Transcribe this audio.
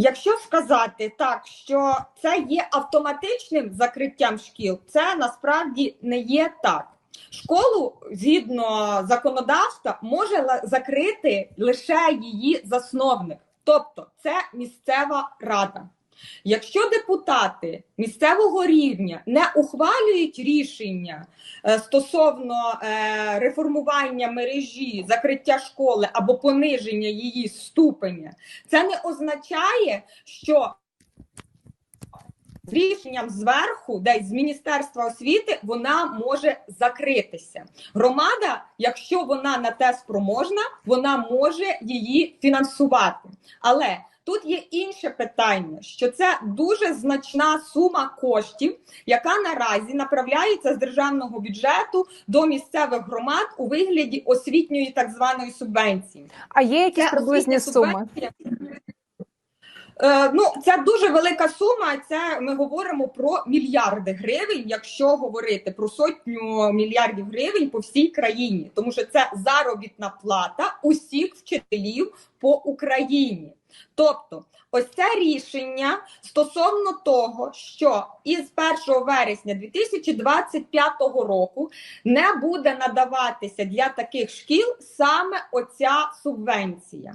Якщо сказати так, що це є автоматичним закриттям шкіл, це насправді не є так. Школу згідно законодавства може закрити лише її засновник, тобто це місцева рада. Якщо депутати місцевого рівня не ухвалюють рішення е, стосовно е, реформування мережі, закриття школи або пониження її ступеня, це не означає, що рішенням зверху, десь з Міністерства освіти, вона може закритися. Громада, якщо вона на те спроможна, вона може її фінансувати. Але тут є інше питання: що це дуже значна сума коштів, яка наразі направляється з державного бюджету до місцевих громад у вигляді освітньої так званої субвенції. А є якісь приблизні суми? субвенція. Е, ну, це дуже велика сума. Це ми говоримо про мільярди гривень, якщо говорити про сотню мільярдів гривень по всій країні, тому що це заробітна плата усіх вчителів по Україні. Тобто, ось це рішення стосовно того, що із 1 вересня 2025 року не буде надаватися для таких шкіл саме оця субвенція.